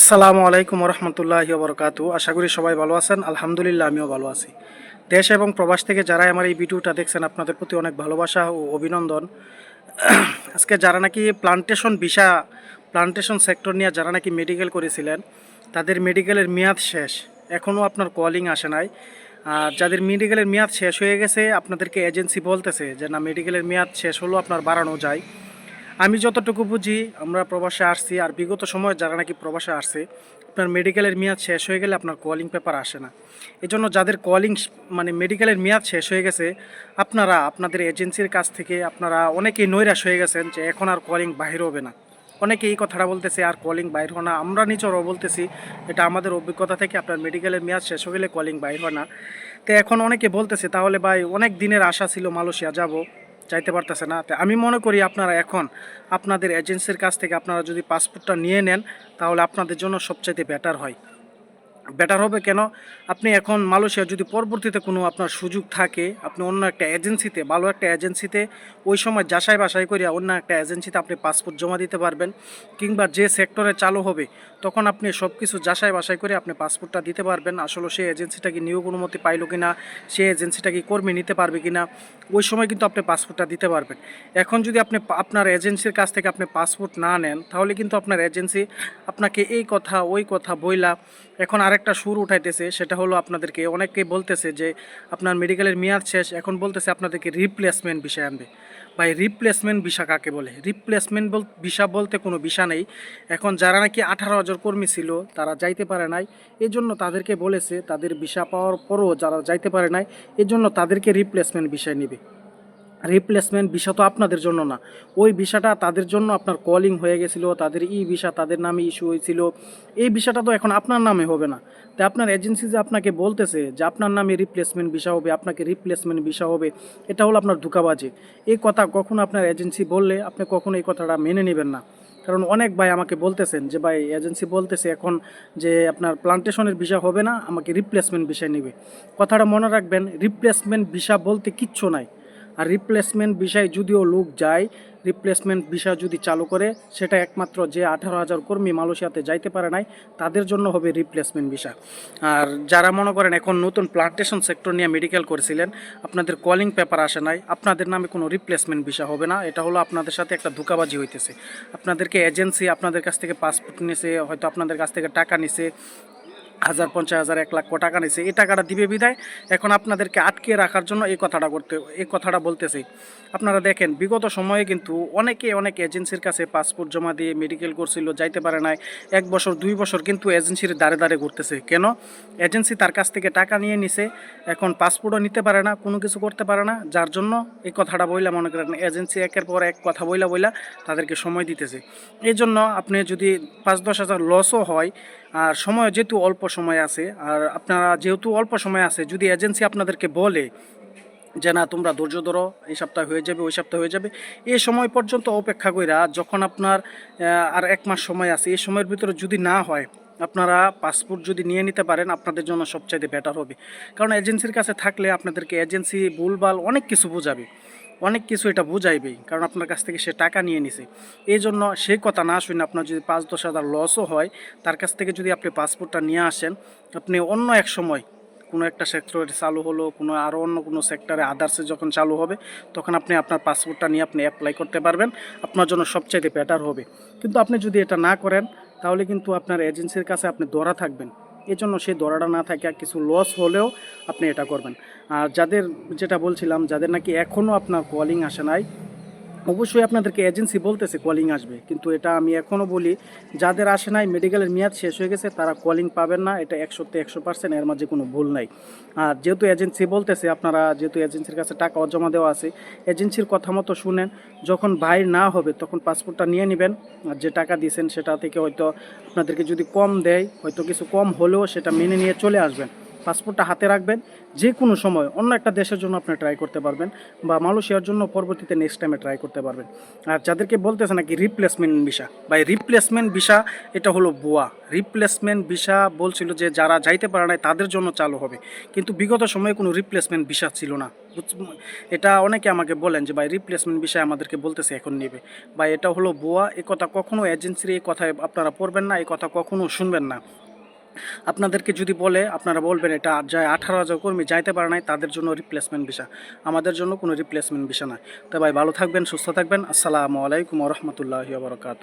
আসসালামু আলাইকুম রহমতুল্লাহ বরকাতু আশা করি সবাই ভালো আছেন। আলহামদুলিল্লাহ, আমিও ভালো আছি। দেশ এবং প্রবাস থেকে যারা আমার এই ভিডিওটা দেখছেন, আপনাদের প্রতি অনেক ভালোবাসা ও অভিনন্দন। আজকে যারা নাকি প্লান্টেশন ভিসা প্লান্টেশন সেক্টর নিয়ে যারা নাকি মেডিকেল করেছিলেন, তাদের মেডিকেলের মেয়াদ শেষ। এখনও আপনার কলিং আসে নাই। আর যাদের মেডিকেলের মেয়াদ শেষ হয়ে গেছে, আপনাদেরকে এজেন্সি বলতেছে যে, না মেডিকেলের মেয়াদ শেষ হলো আপনার বাড়ানো যায়। আমি যতটুকু বুঝি, আমরা প্রবাসে আসছি আর বিগত সময় যারা নাকি প্রবাসে আসছে, আপনার মেডিকেলের মেয়াদ শেষ হয়ে গেলে আপনার কলিং পেপার আসে না। এজন্য যাদের কলিং মানে মেডিকেলের মেয়াদ শেষ হয়ে গেছে, আপনারা, আপনাদের এজেন্সির কাছ থেকে আপনারা অনেকেই নৈরাশ হয়ে গেছেন যে এখন আর কলিং বাহির হবে না। অনেকে এই কথাটা বলতেছে, আর কলিং বাইর হয় না। আমরা নিজেরও বলতেছি, এটা আমাদের অভিজ্ঞতা থেকে আপনার মেডিকেলের মেয়াদ শেষ হয়ে গেলে কলিং বাইর হয় না। তো এখন অনেকে বলতেছে, তাহলে ভাই অনেক দিনের আশা ছিল মালয়েশিয়া যাব। চাইতে পারতেছে না। তো আমি মনে করি আপনারা এখন আপনাদের এজেন্সির কাছ থেকে আপনারা যদি পাসপোর্টটা নিয়ে নেন, তাহলে আপনাদের জন্য সবচাইতে বেটার হয়। বেটার হবে কেন? আপনি এখন মালয়েশিয়া যদি পরবর্তীতে কোনো আপনার সুযোগ থাকে, আপনি অন্য একটা এজেন্সিতে, ভালো একটা এজেন্সিতে, ওই সময় যাচাই বাসাই করিয়া অন্য একটা এজেন্সিতে আপনি পাসপোর্ট জমা দিতে পারবেন কিংবা যে সেক্টরে চালু হবে, তখন আপনি সব কিছু যাচাই বাছাই করে আপনি পাসপোর্টটা দিতে পারবেন। আসলে সেই এজেন্সিটা কি নিয়োগ অনুমতি পাইলো কি না সেই এজেন্সিটা কি কর্মী নিতে পারবে কি না ওই সময় কিন্তু আপনি পাসপোর্টটা দিতে পারবেন। এখন যদি আপনি আপনার এজেন্সির কাছ থেকে আপনি পাসপোর্ট না নেন, তাহলে কিন্তু আপনার এজেন্সি আপনাকে এই কথা, ওই কথা বইলা এখন আরেকটা সুর উঠাইতেছে, সেটা হলো আপনাদেরকে অনেকেই বলতেছে যে আপনার মেডিকেলের মেয়াদ শেষ, এখন বলতেছে আপনাদেরকে রিপ্লেসমেন্ট বিষয় আনবে। ভাই রিপ্লেসমেন্ট ভিসা কাকে বলে? রিপ্লেসমেন্ট বল ভিসা বলতে কোনো ভিসা নেই। এখন যারা নাকি আঠারো হাজার কর্মী ছিল, তারা যাইতে পারে নাই। এই জন্য তাদেরকে বলেছে, তাদের ভিসা পাওয়ার পরও যারা যাইতে পারে নাই এই জন্য তাদেরকে রিপ্লেসমেন্ট বিষয় নেবে। রিপ্লেসমেন্ট ভিসা তো আপনাদের জন্য না। ওই ভিসাটা তাদের জন্য আপনার কলিং হয়ে গেছিল, তাদের ই ভিসা তাদের নামে ইস্যু হয়েছিল। এই ভিসাটা তো এখন আপনার নামে হবে না। তাই আপনার এজেন্সি যে আপনাকে বলতেছে যে আপনার নামে রিপ্লেসমেন্ট ভিসা হবে, আপনাকে রিপ্লেসমেন্ট ভিসা হবে, এটা হলো আপনার ধোকাবাজি। এই কথা কখনো আপনার এজেন্সি বললে আপনি কখনো এই কথাটা মেনে নেবেন না। কারণ অনেক ভাই আমাকে বলতেছেন যে, ভাই এজেন্সি বলতেছে এখন যে আপনার প্লান্টেশনের ভিসা হবে না, আমাকে রিপ্লেসমেন্ট ভিসা নেবে। কথাটা মনে রাখবেন রিপ্লেসমেন্ট ভিসা বলতে কিচ্ছু নাই। আর রিপ্লেসমেন্ট বিষয় যদিও লোক যায় রিপ্লেসমেন্ট বিষয় যদি চালু করে, সেটা একমাত্র যে আঠারো হাজার কর্মী মালয়েশিয়াতে যাইতে পারে নাই, তাদের জন্য হবে রিপ্লেসমেন্ট বিষয়। আর যারা মনে করেন এখন নতুন প্লান্টেশন সেক্টর নিয়ে মেডিকেল করেছিলেন, আপনাদের কলিং পেপার আসে নাই, আপনাদের নামে কোনো রিপ্লেসমেন্ট বিষয় হবে না, এটা হলো আপনাদের সাথে একটা ধোকাবাজি হইতেছে। আপনাদেরকে এজেন্সি আপনাদের কাছ থেকে পাসপোর্ট নিছে, হয়তো আপনাদের কাছ থেকে টাকা নিছে হাজার পঞ্চাশ হাজার, এক লাখ টাকা নিছে। এই টাকাটা দিবে বিদায় এখন আপনাদেরকে আটকে রাখার জন্য এই কথাটা করতে, এই কথাটা বলতেছি। আপনারা দেখেন, বিগত সময়ে কিন্তু অনেকে অনেক এজেন্সির কাছে পাসপোর্ট জমা দিয়ে মেডিকেল করছিল, যাইতে পারে নাই। এক বছর, দুই বছর কিন্তু এজেন্সির দাঁড়ে দাঁড়ে ঘুরতেছে। কেন? এজেন্সি তার কাছ থেকে টাকা নিয়ে নিছে। এখন পাসপোর্টও নিতে পারে না, কোনো কিছু করতে পারে না। যার জন্য এই কথাটা বইলা মনে করেন, এজেন্সি একের পর এক কথা বইলা বইলা তাদেরকে সময় দিতেছে। এই জন্য আপনি যদি পাঁচ দশ হাজার লসও হয় আর সময় যেহেতু অল্প সময় আছে, আর আপনারা যেহেতু অল্প সময় আছে, যদি এজেন্সি আপনাদেরকে বলে যে না, তোমরা ধৈর্য ধরো, এই সপ্তাহে হয়ে যাবে, ওই সপ্তাহে হয়ে যাবে, এই সময় পর্যন্ত অপেক্ষা কইরা যখন আপনার আর এক মাস সময় আছে, এই সময়ের ভিতরে যদি না হয়, আপনারা পাসপোর্ট যদি নিয়ে নিতে পারেন, আপনাদের জন্য সবচাইতে বেটার হবে। কারণ এজেন্সির কাছে থাকলে আপনাদেরকে এজেন্সি, ভুলভাল অনেক কিছু বোঝাবে। অনেক কিছু এটা বুঝাইবেই, কারণ আপনার কাছ থেকে সে টাকা নিয়ে নিছে। এই জন্য সেই কথা না শুনে আপনার যদি পাঁচ দশ হাজার লসও হয়, তার কাছ থেকে যদি আপনি পাসপোর্টটা নিয়ে আসেন, আপনি অন্য এক সময় কোনো একটা সেক্টরে চালু হলো, কোনো আরও অন্য কোনো সেক্টরে আদার্সে যখন চালু হবে, তখন আপনি আপনার পাসপোর্টটা নিয়ে আপনি অ্যাপ্লাই করতে পারবেন, আপনার জন্য সবচাইতে বেটার হবে। কিন্তু আপনি যদি এটা না করেন, তাহলে কিন্তু আপনার এজেন্সির কাছে আপনি দরা থাকবেন। এই জন্য সেই দরাটা না থাকে কিছু লস হলেও আপনি এটা করবেন। আর যাদের যেটা বলছিলাম, যাদের নাকি এখনও আপনার কলিং আসে নাই অবশ্যই আপনাদেরকে এজেন্সি বলতেছে কলিং আসবে। কিন্তু এটা আমি এখনও বলি, যাদের আসে নাই মেডিকেলের মেয়াদ শেষ হয়ে গেছে, তারা কলিং পাবেন না। এটা একশোতে একশো পার্সেন্ট এর মাঝে কোনো ভুল নাই। আর যেহেতু এজেন্সি বলতেছে, আপনারা যেহেতু এজেন্সির কাছে টাকা জমা দেওয়া আছে এজেন্সির কথা মতো শুনেন, যখন বাইর না হবে, তখন পাসপোর্টটা নিয়ে নেবেন। আর যে টাকা দিয়েছেন, সেটা থেকে হয়তো আপনাদেরকে যদি কম দেয়, হয়তো কিছু কম হলেও সেটা মেনে নিয়ে চলে আসবেন। পাসপোর্টটা হাতে রাখবেন যে কোনো সময় অন্য একটা দেশের জন্য আপনি ট্রাই করতে পারবেন বা মালয়েশিয়ার জন্য পরবর্তীতে নেক্সট টাইমে ট্রাই করতে পারবেন। আর যাদেরকে বলতেছে নাকি রিপ্লেসমেন্ট ভিসা বা রিপ্লেসমেন্ট ভিসা এটা হলো বুয়া রিপ্লেসমেন্ট ভিসা বলছিল যে যারা যাইতে পারে না তাদের জন্য চালু হবে। কিন্তু বিগত সময়ে কোনো রিপ্লেসমেন্ট ভিসা ছিল না। এটা অনেকে আমাকে বলেন যে, ভাই রিপ্লেসমেন্ট বিষয়ে আমাদেরকে বলতেছে এখন নেবে। বা এটা হলো বুয়া এ কথা কখনো এজেন্সির এই কথায় আপনারা পড়বেন না এই কথা কখনো শুনবেন না। আপনাদেরকে যদি বলে, আপনারা বলবেন এটা যায় আঠারো হাজার কর্মী যাইতে পারে নাই, তাদের জন্য রিপ্লেসমেন্ট ভিসা আমাদের জন্য কোনো রিপ্লেসমেন্ট ভিসা নাই। তো ভাই, ভালো থাকবেন, সুস্থ থাকবেন। আসসালামু আলাইকুম রহমতুল্লাহ বারকাত